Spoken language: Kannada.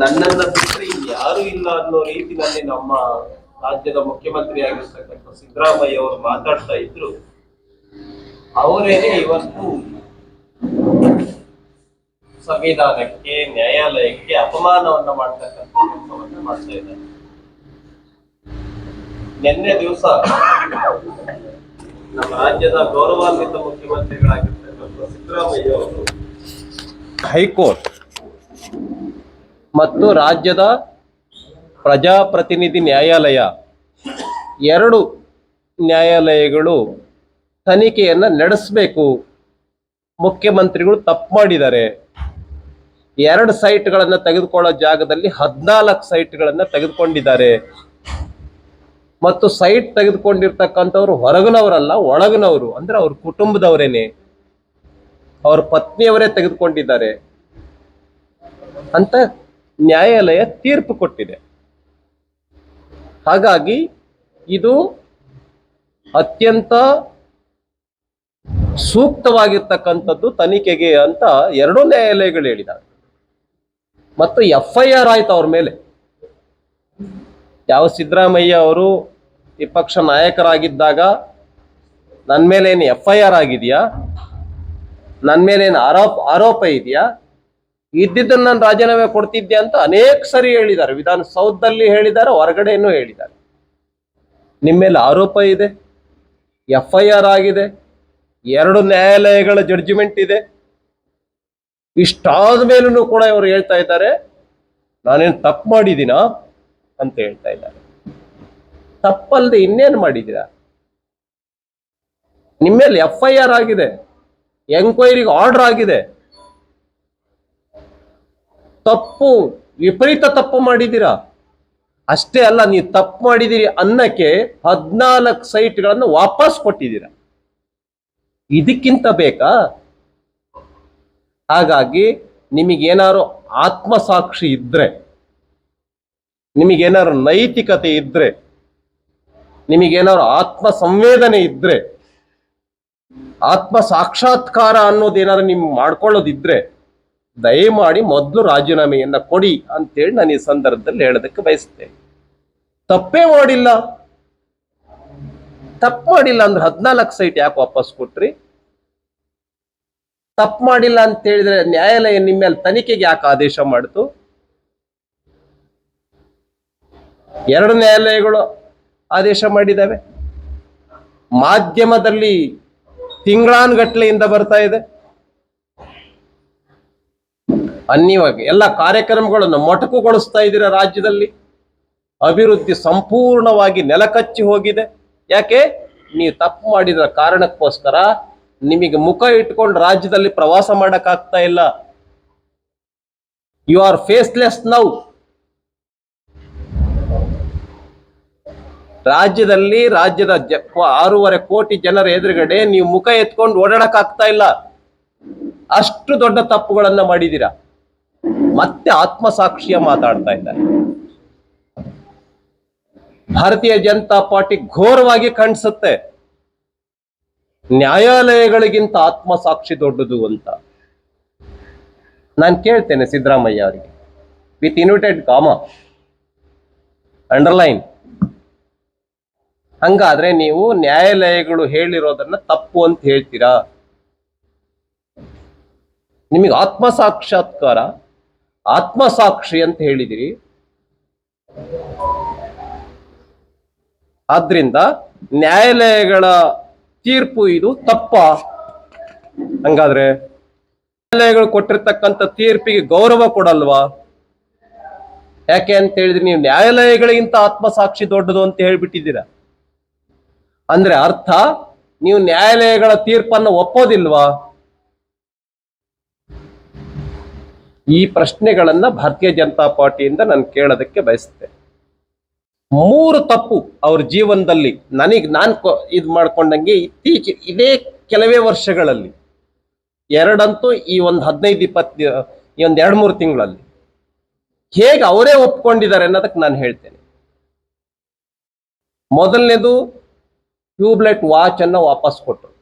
ನನ್ನನ್ನ ಬಿಟ್ಟರೆ ಯಾರು ಇಲ್ಲ ಅನ್ನೋ ರೀತಿಯಲ್ಲಿ ನಮ್ಮ ರಾಜ್ಯದ ಮುಖ್ಯಮಂತ್ರಿ ಆಗಿರ್ತಕ್ಕಂಥ ಸಿದ್ದರಾಮಯ್ಯ ಅವರು ಮಾತಾಡ್ತಾ ಇದ್ರು. ಅವರೇನೆ ಇವತ್ತು ಸಂವಿಧಾನಕ್ಕೆ, ನ್ಯಾಯಾಲಯಕ್ಕೆ ಅಪಮಾನವನ್ನ ಮಾಡ್ತಕ್ಕಂಥ ಕೆಲಸವನ್ನ ಮಾಡ್ತಾ ಇದ್ದಾರೆ. ನಿನ್ನೆ ದಿವಸ ನಮ್ಮ ರಾಜ್ಯದ ಗೌರವಾನ್ವಿತ ಮುಖ್ಯಮಂತ್ರಿಗಳಾಗಿರ್ತಕ್ಕಂಥ ಸಿದ್ದರಾಮಯ್ಯ ಅವರು ಹೈಕೋರ್ಟ್ ಮತ್ತು ರಾಜ್ಯದ ಪ್ರಜಾಪ್ರತಿನಿಧಿ ನ್ಯಾಯಾಲಯ. ಎರಡು ನ್ಯಾಯಾಲಯಗಳು ತನಿಖೆಯನ್ನು ನಡೆಸಬೇಕು. ಮುಖ್ಯಮಂತ್ರಿಗಳು ತಪ್ಪು ಮಾಡಿದ್ದಾರೆ. ಎರಡು ಸೈಟ್ಗಳನ್ನು ತೆಗೆದುಕೊಳ್ಳೋ ಜಾಗದಲ್ಲಿ ಹದಿನಾಲ್ಕು ಸೈಟ್ಗಳನ್ನು ತೆಗೆದುಕೊಂಡಿದ್ದಾರೆ. ಮತ್ತು ಸೈಟ್ ತೆಗೆದುಕೊಂಡಿರ್ತಕ್ಕಂಥವ್ರು ಹೊರಗಿನವರಲ್ಲ, ಒಳಗಿನವರು, ಅಂದ್ರೆ ಅವ್ರ ಕುಟುಂಬದವರೇನೆ. ಅವ್ರ ಪತ್ನಿಯವರೇ ತೆಗೆದುಕೊಂಡಿದ್ದಾರೆ. ಅಂತ ನ್ಯಾಯಾಲಯ ತೀರ್ಪು ಕೊಟ್ಟಿದೆ. ಹಾಗಾಗಿ ಇದು ಅತ್ಯಂತ ಸೂಕ್ತವಾಗಿರ್ತಕ್ಕಂಥದ್ದು ತನಿಖೆಗೆ ಅಂತ ಎರಡೂ ನ್ಯಾಯಾಲಯಗಳು ಹೇಳಿದ್ದಾರೆ ಮತ್ತು ಎಫ್ ಐ ಆರ್ ಆಯ್ತು ಅವ್ರ ಮೇಲೆ. ಯಾವ ಸಿದ್ದರಾಮಯ್ಯ ಅವರು ವಿಪಕ್ಷ ನಾಯಕರಾಗಿದ್ದಾಗ ನನ್ನ ಮೇಲೆ ಏನು ಎಫ್ ಐ ಆರ್ ಆಗಿದೆಯಾ? ನನ್ನ ಮೇಲೆ ಏನು ಆರೋಪ ಆರೋಪ ಇದೆಯಾ? ಇದ್ದಿದ್ದನ್ನು ನಾನು ರಾಜೀನಾಮೆ ಕೊಡ್ತಿದ್ದೆ ಅಂತ ಅನೇಕ ಸರಿ ಹೇಳಿದ್ದಾರೆ. ವಿಧಾನಸೌಧದಲ್ಲಿ ಹೇಳಿದ್ದಾರೆ, ಹೊರಗಡೆನೂ ಹೇಳಿದ್ದಾರೆ. ನಿಮ್ಮ ಮೇಲೆ ಆರೋಪ ಇದೆ ಎಫ್ ಐ ಆರ್ ಆಗಿದೆ, ಎರಡು ನ್ಯಾಯಾಲಯಗಳ ಜಡ್ಜ್ಮೆಂಟ್ ಇದೆ. ಇಷ್ಟಾದ ಮೇಲೂ ಕೂಡ ಇವರು ಹೇಳ್ತಾ ಇದ್ದಾರೆ, ನಾನೇನು ತಪ್ಪು ಮಾಡಿದ್ದೀನಾ ಅಂತ ಹೇಳ್ತಾ ಇದ್ದಾರೆ. ತಪ್ಪಲ್ಲದೆ ಇನ್ನೇನು ಮಾಡಿದ್ದೀರಾ? ನಿಮ್ಮ ಮೇಲೆ ಎಫ್ ಐ ಆರ್ ಆಗಿದೆ ಎಂಕ್ವೈರಿಗೆ ಆರ್ಡರ್ ಆಗಿದೆ. ತಪ್ಪು, ವಿಪರೀತ ತಪ್ಪು ಮಾಡಿದ್ದೀರಾ? ಅಷ್ಟೇ ಅಲ್ಲ, ನೀವು ತಪ್ಪು ಮಾಡಿದ್ದೀರಿ ಅನ್ನಕ್ಕೆ ಹದಿನಾಲ್ಕು ಸೈಟ್ಗಳನ್ನು ವಾಪಸ್ ಕೊಟ್ಟಿದ್ದೀರ? ಇದಕ್ಕಿಂತ ಬೇಕಾ? ಹಾಗಾಗಿ ನಿಮಗೇನಾದ್ರು ಆತ್ಮಸಾಕ್ಷಿ ಇದ್ರೆ, ನಿಮಗೇನಾದ್ರು ನೈತಿಕತೆ ಇದ್ರೆ, ನಿಮಗೇನಾದ್ರು ಆತ್ಮ ಸಂವೇದನೆ ಇದ್ರೆ ಆತ್ಮ ಸಾಕ್ಷಾತ್ಕಾರ ಅನ್ನೋದೇನಾದ್ರು ನಿಮ್ ಮಾಡ್ಕೊಳ್ಳೋದಿದ್ರೆ ದಯಮಾಡಿ ಮೊದಲು ರಾಜೀನಾಮೆಯನ್ನ ಕೊಡಿ ಅಂತೇಳಿ ನಾನು ಈ ಸಂದರ್ಭದಲ್ಲಿ ಹೇಳೋದಕ್ಕೆ ಬಯಸ್ತೇನೆ ತಪ್ಪೇ ಮಾಡಿಲ್ಲ. ತಪ್ಪು ಮಾಡಿಲ್ಲ ಅಂದ್ರೆ ಹದಿನಾಲ್ಕು ಸೈಟ್ ಯಾಕೆ ವಾಪಸ್ ಕೊಟ್ರಿ? ತಪ್ಪು ಮಾಡಿಲ್ಲ ಅಂತ ಹೇಳಿದ್ರೆ ನ್ಯಾಯಾಲಯ ನಿಮ್ಮ ತನಿಖೆಗೆ ಯಾಕೆ ಆದೇಶ ಮಾಡಿತು? ಎರಡು ನ್ಯಾಯಾಲಯಗಳು ಆದೇಶ ಮಾಡಿದ್ದಾವೆ. ಮಾಧ್ಯಮದಲ್ಲಿ ತಿಂಗಳಾನುಗಟ್ಲೆಯಿಂದ ಬರ್ತಾ ಇದೆ. ಅನ್ಯವಾಗಿ ಎಲ್ಲ ಕಾರ್ಯಕ್ರಮಗಳನ್ನು ಮೊಟಕುಗೊಳಿಸ್ತಾ ಇದ್ದೀರಾ ರಾಜ್ಯದಲ್ಲಿ? ಅಭಿವೃದ್ಧಿ ಸಂಪೂರ್ಣವಾಗಿ ನೆಲಕಚ್ಚಿ ಹೋಗಿದೆ. ಯಾಕೆ? ನೀವು ತಪ್ಪು ಮಾಡಿದ ಕಾರಣಕ್ಕೋಸ್ಕರ ನಿಮಗೆ ಮುಖ ಇಟ್ಕೊಂಡು ರಾಜ್ಯದಲ್ಲಿ ಪ್ರವಾಸ ಮಾಡೋಕ್ಕಾಗ್ತಾ ಇಲ್ಲ. ಯು ಆರ್ ಫೇಸ್ಲೆಸ್ ನೌ ರಾಜ್ಯದಲ್ಲಿ ರಾಜ್ಯದ ಜ- ಆರೂವರೆ ಕೋಟಿ ಜನರ ಎದುರುಗಡೆ ನೀವು ಮುಖ ಎತ್ಕೊಂಡು ಓಡಾಡಕ್ಕಾಗ್ತಾ ಇಲ್ಲ. ಅಷ್ಟು ದೊಡ್ಡ ತಪ್ಪುಗಳನ್ನ ಮಾಡಿದ್ದೀರಾ? ಮತ್ತೆ ಆತ್ಮಸಾಕ್ಷಿಯ ಮಾತಾಡ್ತಾ ಇದ್ದಾರೆ. ಭಾರತೀಯ ಜನತಾ ಪಾರ್ಟಿ ಘೋರವಾಗಿ ಕಾಣಿಸುತ್ತೆ. ನ್ಯಾಯಾಲಯಗಳಿಗಿಂತ ಆತ್ಮಸಾಕ್ಷಿ ದೊಡ್ಡದು ಅಂತ. ನಾನು ಕೇಳ್ತೇನೆ ಸಿದ್ದರಾಮಯ್ಯ ಅವರಿಗೆ. With invited comma underline. ಹಂಗಾದ್ರೆ ನೀವು ನ್ಯಾಯಾಲಯಗಳು ಹೇಳಿರೋದನ್ನ ತಪ್ಪು ಅಂತ ಹೇಳ್ತೀರಾ? ನಿಮಗೆ ಆತ್ಮ ಸಾಕ್ಷಾತ್ಕಾರ ಆತ್ಮಸಾಕ್ಷಿ ಅಂತ ಹೇಳಿದಿರಿ. ಆದ್ರಿಂದ ನ್ಯಾಯಾಲಯಗಳ ತೀರ್ಪು ಇದು ತಪ್ಪ. ಹಂಗಾದ್ರೆ ನ್ಯಾಯಾಲಯಗಳು ಕೊಟ್ಟಿರ್ತಕ್ಕಂಥ ತೀರ್ಪಿಗೆ ಗೌರವ ಕೊಡಲ್ವಾ? ಯಾಕೆ ಅಂತ ಹೇಳಿದ್ರೆ ನೀವು ನ್ಯಾಯಾಲಯಗಳಿಗಿಂತ ಆತ್ಮಸಾಕ್ಷಿ ದೊಡ್ಡದು ಅಂತ ಹೇಳ್ಬಿಟ್ಟಿದ್ದೀರಾ? ಅಂದ್ರೆ ಅರ್ಥ, ನೀವು ನ್ಯಾಯಾಲಯಗಳ ತೀರ್ಪನ್ನು ಒಪ್ಪೋದಿಲ್ವಾ? ಈ ಪ್ರಶ್ನೆಗಳನ್ನ ಭಾರತೀಯ ಜನತಾ ಪಾರ್ಟಿಯಿಂದ ನಾನು ಕೇಳೋದಕ್ಕೆ ಬಯಸುತ್ತೆ. ಮೂರು ತಪ್ಪು ಅವ್ರ ಜೀವನದಲ್ಲಿ ನನಗೆ ನಾನು ಇದು ಮಾಡ್ಕೊಂಡಂಗೆ ಇತ್ತೀಚೆಗೆ ಇದೇ ಕೆಲವೇ ವರ್ಷಗಳಲ್ಲಿ, ಎರಡಂತೂ ಈ ಒಂದು ಹದಿನೈದು ಇಪ್ಪತ್ತು, ಈ ಒಂದು ಎರಡು ಮೂರು ತಿಂಗಳಲ್ಲಿ ಹೇಗೆ ಅವರೇ ಒಪ್ಕೊಂಡಿದ್ದಾರೆ ಅನ್ನೋದಕ್ಕೆ ನಾನು ಹೇಳ್ತೇನೆ. ಮೊದಲನೇದು ಟ್ಯೂಬ್ಲೆಟ್ ವಾಚ್ ಅನ್ನ ವಾಪಸ್ ಕೊಟ್ಟರು